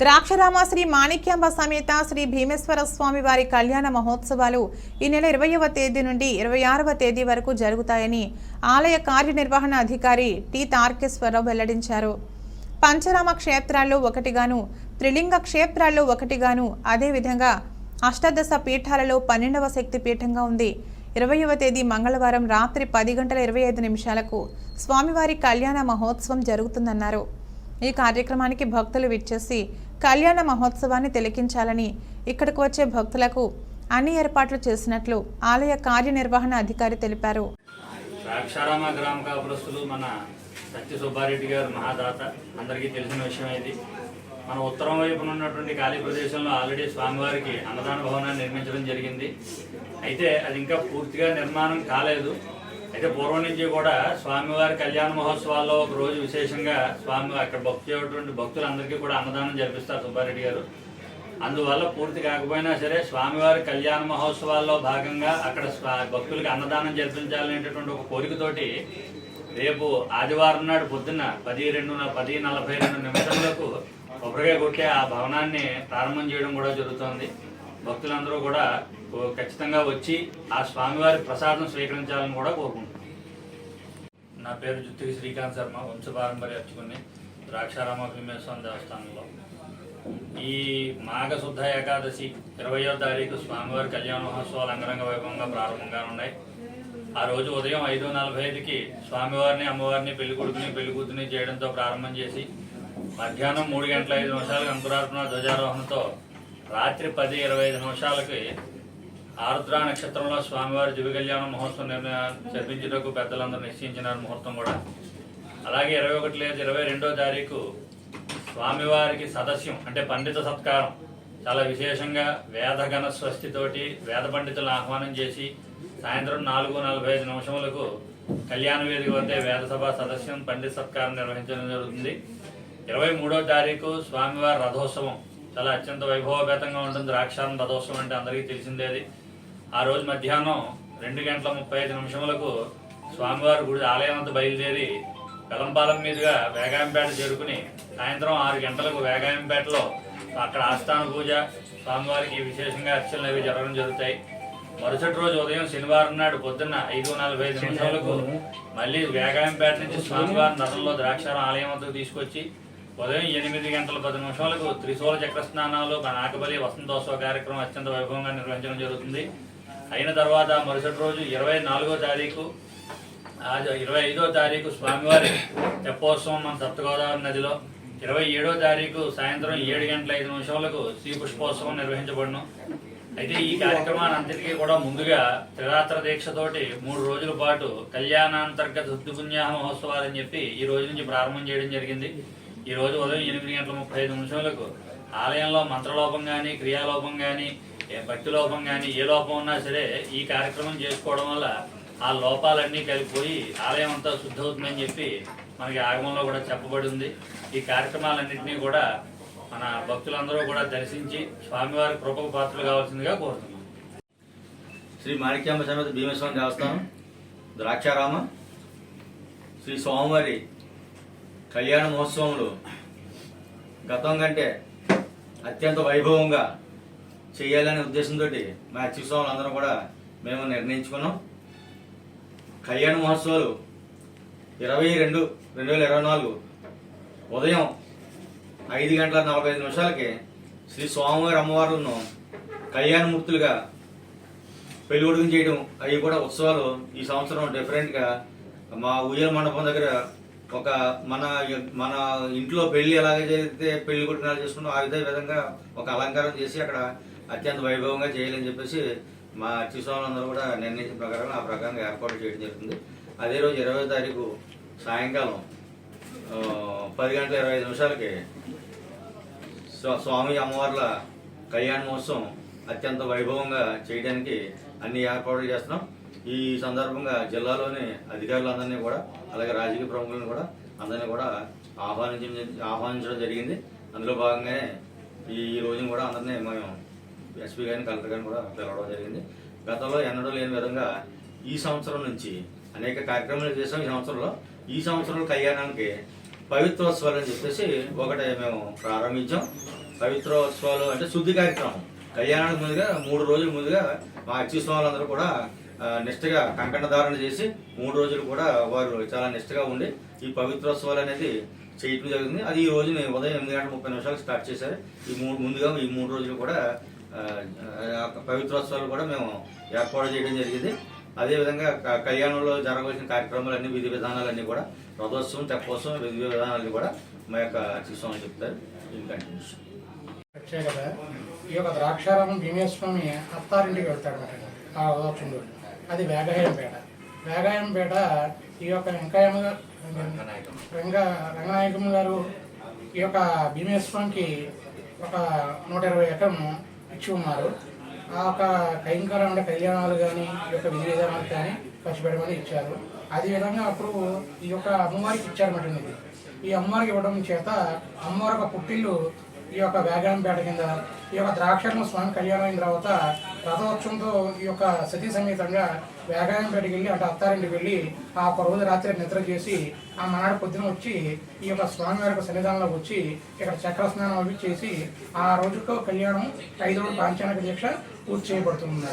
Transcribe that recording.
ద్రాక్షరామ శ్రీ మాణిక్యాంబ సమేత శ్రీ భీమేశ్వర స్వామి వారి కళ్యాణ మహోత్సవాలు ఈ నెల ఇరవయవ తేదీ నుండి ఇరవై ఆరవ తేదీ వరకు జరుగుతాయని ఆలయ కార్యనిర్వహణ అధికారి టి తార్కేశ్వరరావు వెల్లడించారు. పంచరామ క్షేత్రాల్లో ఒకటిగాను త్రిలింగ క్షేత్రాల్లో ఒకటిగాను అదేవిధంగా అష్టాదశ పీఠాలలో పన్నెండవ శక్తి పీఠంగా ఉంది. ఇరవయవ తేదీ మంగళవారం రాత్రి పది గంటల ఇరవై ఐదు నిమిషాలకు స్వామివారి కళ్యాణ మహోత్సవం జరుగుతుందన్నారు. ఈ కార్యక్రమానికి భక్తులు విచ్చేసి కళ్యాణ మహోత్సవాన్ని తిలకించాలని ఇక్కడికి వచ్చే భక్తులకు అన్ని ఏర్పాట్లు చేసినట్లు ఆలయ కార్యనిర్వహణ అధికారి తెలిపారు. ద్రాక్షారామ గ్రామ కాపురస్తులు మన సత్య సుబ్బారెడ్డి గారు మహాదాత. అందరికీ తెలిసిన విషయం ఇది. మన ఉత్తరం వైపున ఉన్నటువంటి ఖాళీ ప్రదేశంలో ఆల్రెడీ స్వామివారికి అన్నదాన భవనాన్ని నిర్మించడం జరిగింది. అయితే అది ఇంకా పూర్తిగా నిర్మాణం కాలేదు. అయితే పూర్వం నుంచి కూడా స్వామివారి కళ్యాణ మహోత్సవాల్లో ఒక రోజు విశేషంగా స్వామి అక్కడ భక్తి భక్తులందరికీ కూడా అన్నదానం జరిపిస్తారు సుబ్బారెడ్డి గారు. అందువల్ల పూర్తి కాకపోయినా సరే స్వామివారి కళ్యాణ మహోత్సవాల్లో భాగంగా అక్కడ స్వా- అన్నదానం జరిపించాలనేటటువంటి ఒక కోరికతోటి రేపు ఆదివారం నాడు పొద్దున్న పది రెండు పది నలభై రెండు నిమిషాలకు కొబ్బరికాయ కొట్టే ఆ భవనాన్ని ప్రారంభం చేయడం కూడా జరుగుతోంది. భక్తులందరూ కూడా ఖచ్చితంగా వచ్చి ఆ స్వామివారి ప్రసాదం స్వీకరించాలని కూడా కోరుకుంటున్నారు నా పేరు జుత్తికి శ్రీకాంత్ శర్మ వంశపారంపర్య అర్చుకుని ద్రాక్షారామ భీమేశ్వరం దేవస్థానంలో. ఈ మాఘశుద్ధ ఏకాదశి ఇరవయో తారీఖు స్వామివారి కళ్యాణ మహోత్సవాలు అంగరంగ వైభవంగా ప్రారంభంగా ఉన్నాయి. ఆ రోజు ఉదయం ఐదు నలభై ఐదుకి స్వామివారిని అమ్మవారిని పెళ్ళి కొడుకుని పెళ్ళి కూతుని చేయడంతో ప్రారంభం చేసి మధ్యాహ్నం మూడు గంటల ఐదు నిమిషాలకు అంకురార్పణ ధ్వజారోహణతో రాత్రి పది ఇరవై ఐదు నిమిషాలకి ఆరుద్ర నక్షత్రంలో స్వామివారి దివ్య కళ్యాణ మహోత్సవం నిర్ణయ జరిపించుటకు పెద్దలందరూ నిశ్చయించినారు ముహూర్తం కూడా. అలాగే ఇరవై ఒకటి లేదు ఇరవై రెండో తారీఖు స్వామివారికి సదస్యం అంటే పండిత సత్కారం. చాలా విశేషంగా వేదగణ స్వస్తితోటి వేద పండితులను ఆహ్వానం చేసి సాయంత్రం నాలుగు నలభై ఐదు నిమిషములకు కళ్యాణ వేదిక వద్దే వేద సభ సదస్యం పండిత సత్కారం నిర్వహించడం జరుగుతుంది. ఇరవై మూడో తారీఖు స్వామివారి రథోత్సవం. చాలా అత్యంత వైభవపేతంగా ఉంటుంది. ద్రాక్షారం రథోత్సవం అంటే అందరికీ తెలిసిందే అది. ఆ రోజు మధ్యాహ్నం రెండు గంటల ముప్పై ఐదు నిమిషములకు స్వామివారి గుడి ఆలయం అంతా బయలుదేరి వెలంపాలెం మీదుగా వేగాయంపేట చేరుకుని సాయంత్రం ఆరు గంటలకు వేగాయంపేటలో అక్కడ ఆస్థాన పూజ స్వామివారికి విశేషంగా అర్చనలు అవి జరగడం జరుగుతాయి. మరుసటి రోజు ఉదయం శనివారం నాడు పొద్దున్న ఐదు నలభై ఐదు నిమిషాలకు మళ్ళీ వేగాయంపేట నుంచి స్వామివారి నదంలో ద్రాక్షారం ఆలయం వద్దకు తీసుకొచ్చి ఉదయం ఎనిమిది గంటల పది నిమిషాలకు త్రిశూల చక్ర స్నానాలు నాకబలి వసంతోత్సవ కార్యక్రమం అత్యంత వైభవంగా నిర్వహించడం జరుగుతుంది. అయిన తర్వాత మరుసటి రోజు ఇరవై నాలుగో తారీఖు ఆ ఇరవై ఐదో తారీఖు స్వామివారి తెప్పోత్సవం మన సప్తగోదావరి నదిలో. ఇరవై ఏడో తారీఖు సాయంత్రం ఏడు గంటల ఐదు నిమిషాలకు శ్రీ పుష్పోత్సవం నిర్వహించబడును. అయితే ఈ కార్యక్రమాన్ని అంతటికీ కూడా ముందుగా త్రిరాత్ర దీక్షతోటి మూడు రోజుల పాటు కళ్యాణాంతర్గత శుద్ధిపుణ్యాహ మహోత్సవాలు అని చెప్పి ఈ రోజు నుంచి ప్రారంభం చేయడం జరిగింది. ఈ రోజు ఉదయం ఎనిమిది గంటల ముప్పై ఐదు నిమిషాలకు ఆలయంలో మంత్రలోపం కానీ క్రియాలోపం కానీ ఏ భక్తి లోపం కానీ ఏ లోపం ఉన్నా సరే ఈ కార్యక్రమం చేసుకోవడం వల్ల ఆ లోపాలన్నీ కలిగిపోయి ఆలయం అంతా శుద్ధవుతుందని చెప్పి మనకి ఆగమంలో కూడా చెప్పబడి ఉంది. ఈ కార్యక్రమాలన్నింటినీ కూడా మన భక్తులందరూ కూడా దర్శించి స్వామివారి కృపకు పాత్రలు కావాల్సిందిగా కోరుతున్నాం. శ్రీ మాణిక్యాంబ సమేత భీమేశ్వరం దేవస్థానం ద్రాక్షారామ శ్రీ స్వామివారి కళ్యాణ మహోత్సవంలో గతం కంటే అత్యంత వైభవంగా చేయాలనే ఉద్దేశంతో మా అత్యుత్సవాలు అందరం కూడా మేము నిర్ణయించుకున్నాం. కళ్యాణ మహోత్సవాలు ఇరవై రెండు రెండు వేల ఇరవై నాలుగు ఉదయం ఐదు గంటల నలభై ఐదు నిమిషాలకి శ్రీ స్వామివారి అమ్మవార్లను కళ్యాణమూర్తులుగా పెళ్ళి చేయడం అవి కూడా ఉత్సవాలు ఈ సంవత్సరం డిఫరెంట్గా మా ఉయ్యల మండపం దగ్గర ఒక మన మన ఇంట్లో పెళ్ళి ఎలాగైతే జరిగితే పెళ్ళి కొట్టినాలు చేసుకున్నాం ఆ విధ విధంగా ఒక అలంకారం చేసి అక్కడ అత్యంత వైభవంగా చేయాలని చెప్పేసి మా అత్యుత్సవాలందరూ కూడా నిర్ణయించిన ప్రకారం ఆ ప్రకారంగా ఏర్పాటు చేయడం జరుగుతుంది. అదే రోజు ఇరవై తారీఖు సాయంకాలం పది గంటల ఇరవై ఐదు నిమిషాలకి స్వా- స్వామి అమ్మవార్ల కళ్యాణ మహోత్సవం అత్యంత వైభవంగా చేయడానికి అన్ని ఏర్పాట్లు చేస్తున్నాం. ఈ సందర్భంగా జిల్లాలోని అధికారులందరినీ కూడా అలాగే రాజకీయ ప్రముఖులను కూడా అందరినీ కూడా ఆహ్వానించడం ఆహ్వానించడం జరిగింది. అందులో భాగంగానే ఈ ఈ రోజున కూడా అందరినీ మేము ఎస్పీ గారిని కలెక్టర్ గారిని కూడా పిలవడం జరిగింది. గతంలో ఎన్నడూ లేని విధంగా ఈ సంవత్సరం నుంచి అనేక కార్యక్రమాలు చేసాం ఈ సంవత్సరంలో ఈ సంవత్సరంలో కళ్యాణానికి పవిత్రోత్సవాలు అని చెప్పేసి ఒకటే మేము ప్రారంభించాం. పవిత్రోత్సవాలు అంటే శుద్ధి కార్యక్రమం. కళ్యాణానికి ముందుగా మూడు రోజుల ముందుగా మా అచ్చి స్వాములందరూ కూడా నిష్ఠగా కంకణ ధారణ చేసి మూడు రోజులు కూడా వారు చాలా నిష్ఠగా ఉండి ఈ పవిత్రోత్సవాలు అనేది చేయటం జరిగింది. అది ఈ రోజు ఉదయం ఎనిమిది గంటల ముప్పై నిమిషాలకు స్టార్ట్ చేశారు. ఈ మూడు ముందుగా ఈ మూడు రోజులు కూడా పవిత్రోత్సవాలు కూడా మేము ఏర్పాటు చేయడం జరిగింది. అదేవిధంగా కళ్యాణంలో జరగవలసిన కార్యక్రమాలన్నీ విధి విధానాలన్నీ కూడా రథోత్సవం తెప్పోత్సవం విధి విధానాలన్నీ కూడా మా యొక్క అర్చీ స్వామి చెప్తారు. ఇన్ కంటిన్యూషన్ ప్రత్యేకత ఈ యొక్క ద్రాక్షారామం భీమేశ్వమి అత్తారింటికి వెళ్తాడు అనమాట ఆ ఉదోచండు అది వేగాయంపేట వేగాయంపేట ఈ యొక్క వెంకయ్యమ్మ గారు రంగ రంగనాయకమ్మ గారు ఈ యొక్క భీమేశ్వరంకి ఒక నూట ఇరవై ఎకరం ఇచ్చి ఉన్నారు. ఆ యొక్క కైంకరం అంటే కళ్యాణాలు కానీ ఈ యొక్క విధి విధానాలు కానీ ఖర్చు పెట్టమని ఇచ్చారు. అదేవిధంగా అప్పుడు ఈ యొక్క అమ్మవారికి ఇచ్చారన్నమాట ఇది. ఈ అమ్మవారికి ఇవ్వడం చేత అమ్మవారి యొక్క పుట్టిల్లు ఈ యొక్క వేగాంపేట కింద ఈ యొక్క ద్రాక్షను స్వామి కళ్యాణం అయిన తర్వాత రథోత్సవంతో ఈ యొక్క సతీ సమేతంగా వేగాంపేటకి వెళ్ళి అటు అత్తారింటికి వెళ్ళి ఆ ఒక రోజు రాత్రి నిద్ర చేసి ఆ మనాడు పొద్దున వచ్చి ఈ యొక్క స్వామి వారి యొక్క సన్నిధానంలోకి వచ్చి ఇక్కడ చక్ర స్నానం అవి చేసి ఆ రోజుకు కళ్యాణం ఐదు రోజులు పాంచానక దీక్ష పూర్తి చేయబడుతుంది